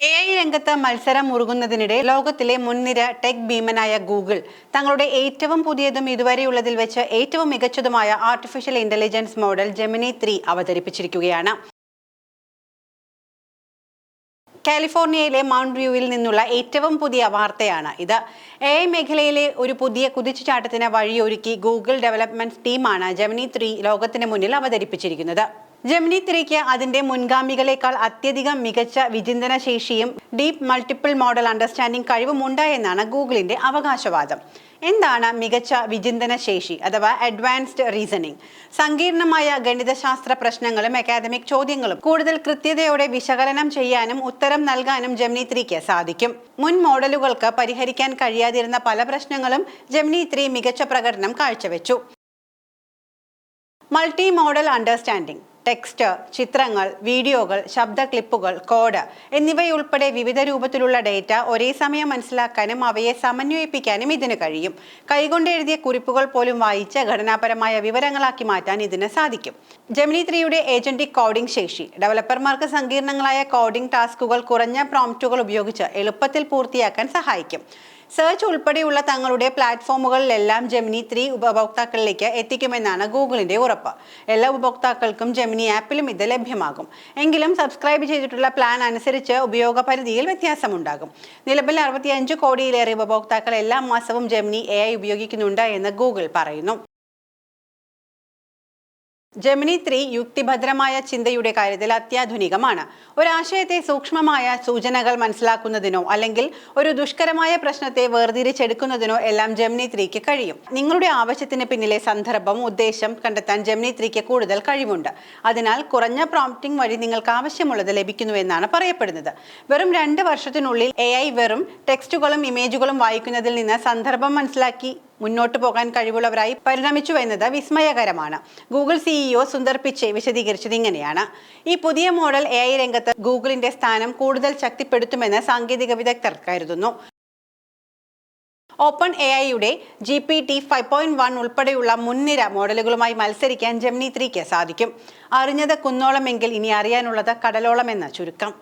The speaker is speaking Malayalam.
എ ഐ രംഗത്ത് മത്സരം മുറുകുന്നതിനിടെ ലോകത്തിലെ മുൻനിര ടെക് ഭീമനായ ഗൂഗിൾ തങ്ങളുടെ ഏറ്റവും പുതിയതും ഇതുവരെയുള്ളതിൽ വെച്ച് ഏറ്റവും മികച്ചതുമായ artificial intelligence model Gemini three അവതരിപ്പിച്ചിരിക്കുകയാണ്. കാലിഫോർണിയയിലെ മൗണ്ട് വ്യൂവിൽ നിന്നുള്ള ഏറ്റവും പുതിയ വാർത്തയാണ് ഇത്. എ ഐ മേഖലയിലെ ഒരു പുതിയ കുതിച്ചുചാട്ടത്തിന് വഴിയൊരുക്കി ഗൂഗിൾ ഡെവലപ്മെന്റ് ടീമാണ് ജെമിനി ത്രീ ലോകത്തിന് മുന്നിൽ അവതരിപ്പിച്ചിരിക്കുന്നത്. ജെമിനി ത്രീക്ക് അതിന്റെ മുൻഗാമികളെക്കാൾ അത്യധികം മികച്ച വിചിന്തന ശേഷിയും ഡീപ് മൾട്ടിപ്പിൾ മോഡൽ അണ്ടർസ്റ്റാൻഡിംഗ് കഴിവും എന്നാണ് ഗൂഗിളിന്റെ അവകാശവാദം. എന്താണ് മികച്ച വിചിന്തന ശേഷി അഥവാ അഡ്വാൻസ്ഡ് റീസണിംഗ്? സങ്കീർണമായ ഗണിതശാസ്ത്ര പ്രശ്നങ്ങളും അക്കാദമിക് ചോദ്യങ്ങളും കൂടുതൽ കൃത്യതയോടെ വിശകലനം ചെയ്യാനും ഉത്തരം നൽകാനും ജെമിനി ത്രീക്ക് സാധിക്കും. മുൻ മോഡലുകൾക്ക് പരിഹരിക്കാൻ കഴിയാതിരുന്ന പല പ്രശ്നങ്ങളും ജെമിനി ത്രീ മികച്ച പ്രകടനം കാഴ്ചവെച്ചു. Multi modal understanding. ടെക്സ്റ്റ് ചിത്രങ്ങൾ വീഡിയോകൾ ശബ്ദ ക്ലിപ്പുകൾ കോഡ് എന്നിവയുൾപ്പെടെ വിവിധ രൂപത്തിലുള്ള ഡേറ്റ ഒരേ സമയം മനസ്സിലാക്കാനും അവയെ സമന്വയിപ്പിക്കാനും ഇതിന് കഴിയും. കൈകൊണ്ട് എഴുതിയ കുറിപ്പുകൾ പോലും വായിച്ച് ഘടനാപരമായ വിവരങ്ങളാക്കി മാറ്റാൻ ഇതിന് സാധിക്കും. ജെമിനി ത്രീയുടെ ഏജന്റിക് കോഡിംഗ് ശേഷി. ഡെവലപ്പർമാർക്ക് സങ്കീർണങ്ങളായ കോഡിംഗ് ടാസ്കുകൾ കുറഞ്ഞ പ്രോംപ്റ്റുകൾ ഉപയോഗിച്ച് എളുപ്പത്തിൽ പൂർത്തിയാക്കാൻ സഹായിക്കും. സെർച്ച് ഉൾപ്പെടെയുള്ള തങ്ങളുടെ പ്ലാറ്റ്ഫോമുകളിലെല്ലാം ജെമിനി ത്രീ ഉപഭോക്താക്കളിലേക്ക് എത്തിക്കുമെന്നാണ് ഗൂഗിളിന്റെ ഉറപ്പ്. എല്ലാ ഉപഭോക്താക്കൾക്കും ജെമിനി ആപ്പിലും ഇത് ലഭ്യമാകും. എങ്കിലും സബ്സ്ക്രൈബ് ചെയ്തിട്ടുള്ള പ്ലാൻ അനുസരിച്ച് ഉപയോഗപരിധിയിൽ വ്യത്യാസമുണ്ടാകും. നിലവിൽ അറുപത്തിയഞ്ച് കോടിയിലേറെ ഉപഭോക്താക്കൾ എല്ലാ മാസവും ജെമിനി എ ഉപയോഗിക്കുന്നുണ്ട് എന്ന് ഗൂഗിൾ പറയുന്നു. ജെമിനി ത്രീ യുക്തിഭദ്രമായ ചിന്തയുടെ കാര്യത്തിൽ അത്യാധുനികമാണ്. ഒരാശയത്തെ സൂക്ഷ്മമായ സൂചനകൾ മനസ്സിലാക്കുന്നതിനോ അല്ലെങ്കിൽ ഒരു ദുഷ്കരമായ പ്രശ്നത്തെ വേർതിരിച്ചെടുക്കുന്നതിനോ എല്ലാം ജെമിനി ത്രീക്ക് കഴിയും. നിങ്ങളുടെ ആവശ്യത്തിന് പിന്നിലെ സന്ദർഭം ഉദ്ദേശം കണ്ടെത്താൻ ജെമിനി ത്രീക്ക് കൂടുതൽ കഴിവുണ്ട്. അതിനാൽ കുറഞ്ഞ പ്രോംപ്റ്റിംഗ് വഴി നിങ്ങൾക്ക് ആവശ്യമുള്ളത് ലഭിക്കുന്നു എന്നാണ് പറയപ്പെടുന്നത്. വെറും രണ്ട് വർഷത്തിനുള്ളിൽ എ വെറും ടെക്സ്റ്റുകളും ഇമേജുകളും വായിക്കുന്നതിൽ നിന്ന് സന്ദർഭം മനസ്സിലാക്കി മുന്നോട്ട് പോകാൻ കഴിവുള്ളവരായി പരിണമിച്ചു എന്നത് വിസ്മയകരമാണ്. ഗൂഗിൾ സിഇഒ സുന്ദർ പിച്ചെ വിശദീകരിച്ചത് ഇങ്ങനെയാണ്. ഈ പുതിയ മോഡൽ എ ഐ രംഗത്ത് ഗൂഗിളിന്റെ സ്ഥാനം കൂടുതൽ ശക്തിപ്പെടുത്തുമെന്ന് സാങ്കേതിക വിദഗ്ധർ കരുതുന്നു. ഓപ്പൺ എ ഐയുടെ G P T five point one ഉൾപ്പെടെയുള്ള മുൻനിര മോഡലുകളുമായി മത്സരിക്കാൻ ജെമിനി ത്രീക്ക് സാധിക്കും. അറിഞ്ഞത് കുന്നോളമെങ്കിൽ ഇനി അറിയാനുള്ളത് കടലോളം എന്ന ചുരുക്കം.